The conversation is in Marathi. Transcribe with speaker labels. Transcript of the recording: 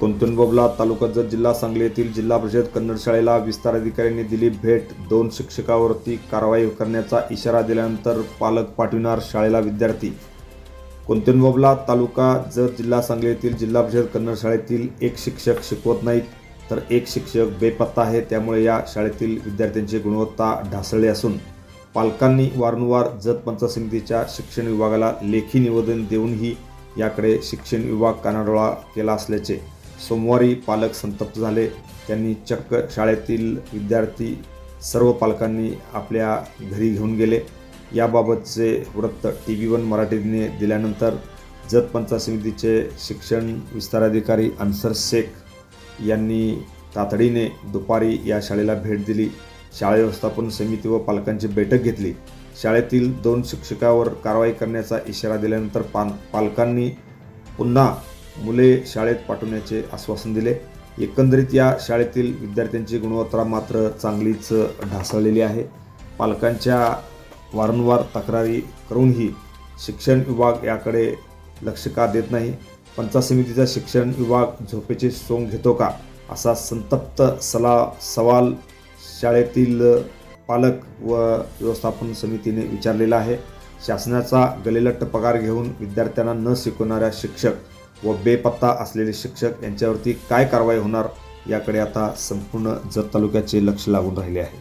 Speaker 1: कुंतुनबोबला तालुका जत जिल्हा सांगली येथील जिल्हा परिषद कन्नड शाळेला विस्तार अधिकाऱ्यांनी दिली भेट. दोन शिक्षकावरती कारवाई करण्याचा इशारा दिल्यानंतर पालक पाठविणार शाळेला विद्यार्थी. कुंतुनबोबला तालुका जत जिल्हा सांगली येथील जिल्हा परिषद कन्नड शाळेतील एक शिक्षक शिकवत नाहीत तर एक शिक्षक बेपत्ता आहे त्यामुळे या शाळेतील विद्यार्थ्यांची गुणवत्ता ढासळली असून पालकांनी वारंवार जत पंचायत समितीच्या शिक्षण विभागाला लेखी निवेदन देऊनही याकडे शिक्षण विभाग कानाडोळा केला असल्याचे सोमवारी पालक संतप्त झाले. त्यांनी चक्क शाळेतील विद्यार्थी सर्व पालकांनी आपल्या घरी घेऊन गेले. याबाबतचे वृत्त टी व्ही वन मराठीने दिल्यानंतर जत पंचायत समितीचे शिक्षण विस्ताराधिकारी अन्सर शेख यांनी तातडीने दुपारी या शाळेला भेट दिली. शाळा व्यवस्थापन समिती व पालकांची बैठक घेतली. शाळेतील दोन शिक्षकावर कारवाई करण्याचा इशारा दिल्यानंतर पान पालकांनी पुन्हा मुले शाळेत पाठवण्याचे आश्वासन दिले. एकंदरीत या शाळेतील विद्यार्थ्यांची गुणवत्ता मात्र चांगलीच ढासळलेली आहे. पालकांच्या वारंवार तक्रारी करूनही शिक्षण विभाग याकडे लक्ष का देत नाही? पंचायत समितीचा शिक्षण विभाग झोपेची सोंग घेतो का? असा संतप्त सला सवाल शाळेतील पालक व व्यवस्थापन समितीने विचारलेला आहे. शासनाचा गलेलट्ट पगार घेऊन विद्यार्थ्यांना न शिकवणाऱ्या शिक्षक व बेपत्ता असलेले शिक्षक यांच्यावरती काय कारवाई होणार याकडे आता संपूर्ण जत तालुक्याचे लक्ष लागून राहिले आहे.